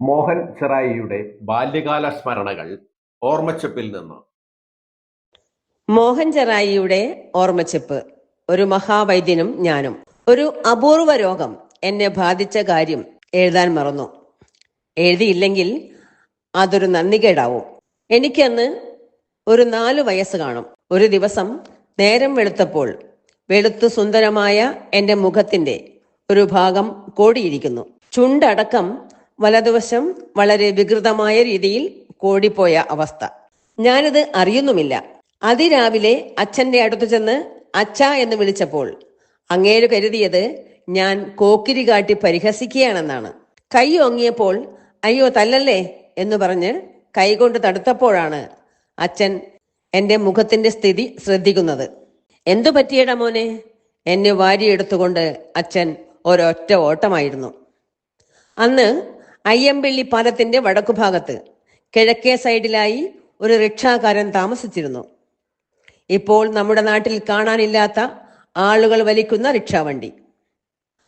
മോഹൻ ചെറായിയുടെ ബാല്യകാല സ്മരണകൾ ഓർമ്മച്ചപ്പിൽ നിന്ന്. മോഹൻ ചെറായിയുടെ ഓർമ്മച്ചെപ്പ്. ഒരു മഹാവൈദ്യനും ഞാനും. ഒരു അപൂർവ രോഗം എന്നെ ബാധിച്ച കാര്യം എഴുതാൻ മറന്നു. എഴുതിയില്ലെങ്കിൽ അതൊരു നന്ദികേടാവും. എനിക്കന്ന് ഒരു നാലു വയസ്സ് കാണും. ഒരു ദിവസം നേരം വെളുത്തപ്പോൾ വെളുത്തു സുന്ദരമായ എന്റെ മുഖത്തിന്റെ ഒരു ഭാഗം കോടിയിരിക്കുന്നു. ചുണ്ടടക്കം വലതുവശം വളരെ വികൃതമായ രീതിയിൽ കോടിപ്പോയ അവസ്ഥ. ഞാനിത് അറിയുന്നുമില്ല. അതിരാവിലെ അച്ഛന്റെ അടുത്ത് ചെന്ന് അച്ഛ എന്ന് വിളിച്ചപ്പോൾ അങ്ങേര് കരുതിയത് ഞാൻ കോക്കിരി കാട്ടി പരിഹസിക്കുകയാണെന്നാണ്. കൈ ഓങ്ങിയപ്പോൾ അയ്യോ തല്ലല്ലേ എന്ന് പറഞ്ഞ് കൈകൊണ്ട് തടുത്തപ്പോഴാണ് അച്ഛൻ എന്റെ മുഖത്തിന്റെ സ്ഥിതി ശ്രദ്ധിക്കുന്നത്. എന്തു പറ്റിയട മോനെ? എന്നെ വാരിയെടുത്തുകൊണ്ട് അച്ഛൻ ഒരൊറ്റ ഓട്ടമായിരുന്നു. അന്ന് അയ്യമ്പള്ളി പാലത്തിന്റെ വടക്കുഭാഗത്ത് കിഴക്കേ സൈഡിലായി ഒരു റിക്ഷാക്കാരൻ താമസിച്ചിരുന്നു. ഇപ്പോൾ നമ്മുടെ നാട്ടിൽ കാണാനില്ലാത്ത ആളുകൾ വലിക്കുന്ന റിക്ഷാവണ്ടി.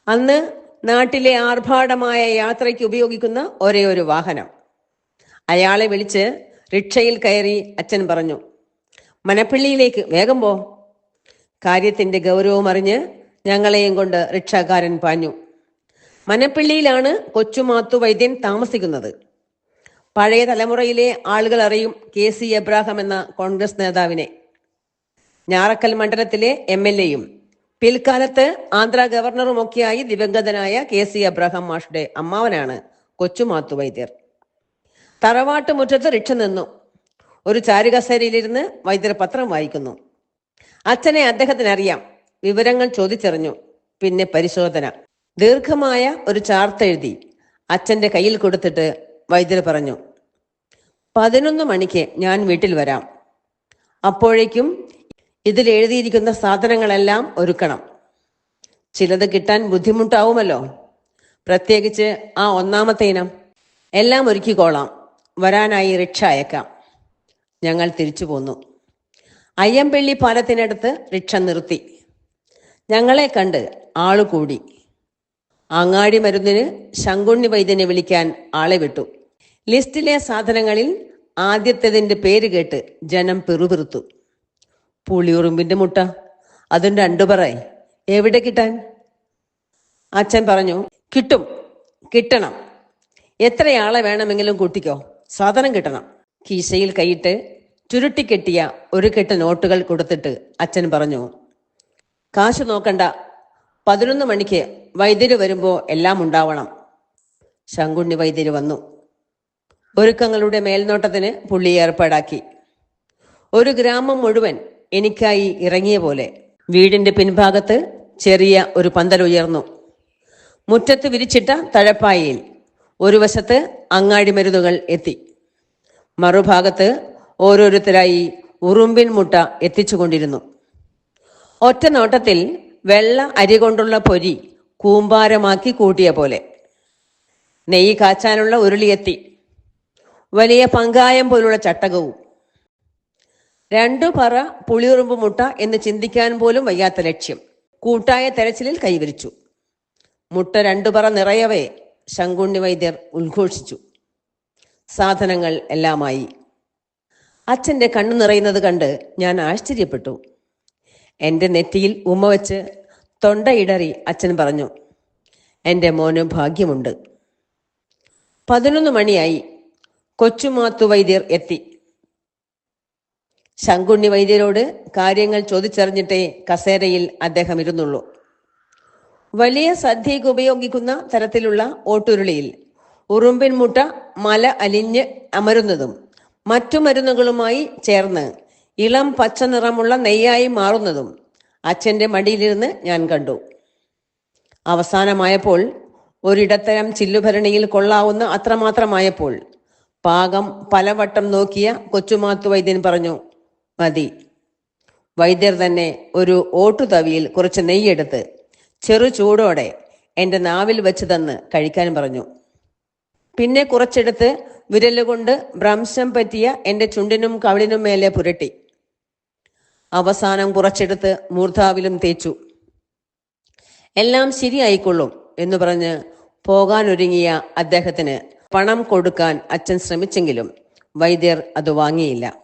അന്ന് നാട്ടിലെ ആർഭാടമായ യാത്രയ്ക്ക് ഉപയോഗിക്കുന്ന ഒരേ ഒരു വാഹനം. അയാളെ വിളിച്ച് റിക്ഷയിൽ കയറി അച്ഛൻ പറഞ്ഞു മനപ്പള്ളിയിലേക്ക് വേഗം പോ. കാര്യത്തിന്റെ ഗൗരവം അറിഞ്ഞ് ഞങ്ങളെയും കൊണ്ട് റിക്ഷാക്കാരൻ പാഞ്ഞു. മനപ്പള്ളിയിലാണ് കൊച്ചുമാത്തു വൈദ്യൻ താമസിക്കുന്നത്. പഴയ തലമുറയിലെ ആളുകൾ അറിയും കെ സി എബ്രാഹം എന്ന കോൺഗ്രസ് നേതാവിനെ. ഞാറക്കൽ മണ്ഡലത്തിലെ എം എൽ എയും പിൽക്കാലത്ത് ആന്ധ്ര ഗവർണറുമൊക്കെയായി ദിവംഗതനായ കെ സി എബ്രാഹം മാഷുടെ അമ്മാവനാണ് കൊച്ചുമാത്തു വൈദ്യർ. തറവാട്ട് മുറ്റത്ത് റിക്ഷ നിന്നു. ഒരു ചാരുകസേരയിലിരുന്ന് വൈദ്യർ പത്രം വായിക്കുന്നു. അച്ഛനെ അദ്ദേഹത്തിനറിയാം. വിവരങ്ങൾ ചോദിച്ചറിഞ്ഞു. പിന്നെ പരിശോധന. ദീർഘമായ ഒരു ചാർത്തെഴുതി അച്ഛന്റെ കയ്യിൽ കൊടുത്തിട്ട് വൈദ്യർ പറഞ്ഞു പതിനൊന്ന് മണിക്ക് ഞാൻ വീട്ടിൽ വരാം. അപ്പോഴേക്കും ഇതിൽ എഴുതിയിരിക്കുന്ന സാധനങ്ങളെല്ലാം ഒരുക്കണം. ചിലത് കിട്ടാൻ ബുദ്ധിമുട്ടാവുമല്ലോ. പ്രത്യേകിച്ച് ആ ഒന്നാമത്തെ ഇനം. എല്ലാം ഒരുക്കിക്കോളാം. വരാനായി റിക്ഷ അയക്കാം. ഞങ്ങൾ തിരിച്ചു പോന്നു. അയ്യമ്പള്ളി പാലത്തിനടുത്ത് റിക്ഷ നിർത്തി. ഞങ്ങളെ കണ്ട് ആൾ കൂടി. അങ്ങാടി മരുന്നിന് ശങ്കുണ്ണി വൈദ്യനെ വിളിക്കാൻ ആളെ വിട്ടു. ലിസ്റ്റിലെ സാധനങ്ങളിൽ ആദ്യത്തേതിന്റെ പേര് കേട്ട് ജനം പിറുപിറുത്തു. പുളിയുറുമ്പിന്റെ മുട്ട. അതും രണ്ടു പറയ് എവിടെ കിട്ടാൻ? അച്ഛൻ പറഞ്ഞു കിട്ടും. കിട്ടണം. എത്രയാളെ വേണമെങ്കിലും കൂട്ടിക്കോ. സാധനം കിട്ടണം. കീശയിൽ കൈയിട്ട് ചുരുട്ടിക്കെട്ടിയ ഒരു കെട്ട് നോട്ടുകൾ കൊടുത്തിട്ട് അച്ഛൻ പറഞ്ഞു കാശ് നോക്കണ്ട. പതിനൊന്ന് മണിക്ക് വൈദ്യര് വരുമ്പോ എല്ലാം ഉണ്ടാവണം. ശങ്കുണ്ണി വൈദ്യര് വന്നു. ഒരുക്കങ്ങളുടെ മേൽനോട്ടത്തിന് പുള്ളി ഏർപ്പാടാക്കി. ഒരു ഗ്രാമം മുഴുവൻ എനിക്കായി ഇറങ്ങിയ പോലെ വീടിന്റെ പിൻഭാഗത്ത് ചെറിയ ഒരു പന്തൽ ഉയർന്നു. മുറ്റത്ത് വിരിച്ചിട്ട തഴപ്പായയിൽ ഒരു വശത്ത് അങ്ങാടി മരുന്നുകൾ എത്തി. മറുഭാഗത്ത് ഓരോരുത്തരായി ഉറുമ്പിൻ മുട്ട എത്തിച്ചുകൊണ്ടിരുന്നു. ഒറ്റ നോട്ടത്തിൽ വെള്ള അരി കൊണ്ടുള്ള പൊരി കൂമ്പാരമാക്കി കൂട്ടിയ പോലെ. നെയ്യ് കാച്ചാനുള്ള ഉരുളിയെത്തി വലിയ പങ്കായം പോലുള്ള ചട്ടകവും. രണ്ടു പറ പുളിയുറുമ്പ് മുട്ട എന്ന് ചിന്തിക്കാൻ പോലും വയ്യാത്ത ലക്ഷ്യം. കൂട്ടായ തെരച്ചിലിൽ കൈവരിച്ചു. മുട്ട രണ്ടു പറ നിറയവേ ശങ്കുണ്ണി വൈദ്യർ ഉദ്ഘോഷിച്ചു. സാധനങ്ങൾ എല്ലാമായി. അച്ഛന്റെ കണ്ണു നിറയുന്നത് കണ്ട് ഞാൻ ആശ്ചര്യപ്പെട്ടു. എന്റെ നെറ്റിയിൽ ഉമ്മ വെച്ച് തൊണ്ടയിടറി അച്ഛൻ പറഞ്ഞു എന്റെ മോന് ഭാഗ്യമുണ്ട്. പതിനൊന്ന് മണിയായി കൊച്ചുമാത്തു വൈദ്യർ എത്തി. ശങ്കുണ്ണി വൈദ്യരോട് കാര്യങ്ങൾ ചോദിച്ചറിഞ്ഞിട്ടേ കസേരയിൽ അദ്ദേഹം ഇരുന്നുള്ളൂ. വലിയ സദ്യയ്ക്ക് ഉപയോഗിക്കുന്ന തരത്തിലുള്ള ഓട്ടുരുളിയിൽ ഉറുമ്പിൻ മുട്ട മല അലിഞ്ഞ് അമരുന്നതും മറ്റു മരുന്നുകളുമായി ചേർന്ന് ഇളം പച്ച നിറമുള്ള നെയ്യായി മാറുന്നതും അച്ഛന്റെ മടിയിലിരുന്ന് ഞാൻ കണ്ടു. അവസാനമായപ്പോൾ ഒരിടത്തരം ചില്ലുഭരണിയിൽ കൊള്ളാവുന്ന അത്രമാത്രമായപ്പോൾ പാകം പലവട്ടം നോക്കിയ കൊച്ചുമാത്തു വൈദ്യൻ പറഞ്ഞു മതി. വൈദ്യർ തന്നെ ഒരു ഓട്ടുതവിയിൽ കുറച്ച് നെയ്യെടുത്ത് ചെറു ചൂടോടെ എന്റെ നാവിൽ വെച്ച് തന്ന് കഴിക്കാൻ പറഞ്ഞു. പിന്നെ കുറച്ചെടുത്ത് വിരലുകൊണ്ട് ഭ്രംശം പറ്റിയ എന്റെ ചുണ്ടിനും കവിളിനും മേലെ പുരട്ടി. അവസാനം കുറച്ചെടുത്ത് മൂർധാവിലും തേച്ചു. എല്ലാം ശരിയായിക്കൊള്ളും എന്ന് പറഞ്ഞ് പോകാനൊരുങ്ങിയ അദ്ദേഹത്തിന് പണം കൊടുക്കാൻ അച്ഛൻ ശ്രമിച്ചെങ്കിലും വൈദ്യർ അത് വാങ്ങിയില്ല.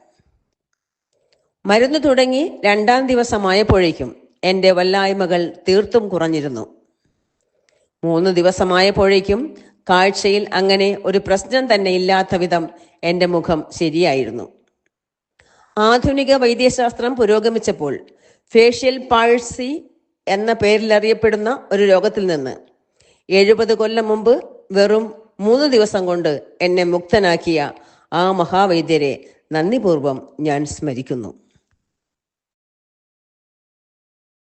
മരുന്ന് തുടങ്ങി രണ്ടാം ദിവസമായപ്പോഴേക്കും എന്റെ വല്ലായ്മകൾ തീർത്തും കുറഞ്ഞിരുന്നു. മൂന്ന് ദിവസമായപ്പോഴേക്കും കാഴ്ചയിൽ അങ്ങനെ ഒരു പ്രശ്നം തന്നെ ഇല്ലാത്ത വിധം എന്റെ മുഖം ശരിയായിരുന്നു. ആധുനിക വൈദ്യശാസ്ത്രം പുരോഗമിച്ചപ്പോൾ ഫേഷ്യൽ പാഴ്സി എന്ന പേരിൽ അറിയപ്പെടുന്ന ഒരു രോഗത്തിൽ നിന്ന് എഴുപത് കൊല്ലം മുമ്പ് വെറും മൂന്ന് ദിവസം കൊണ്ട് എന്നെ മുക്തനാക്കിയ ആ മഹാവൈദ്യരെ നന്ദിപൂർവം ഞാൻ സ്മരിക്കുന്നു.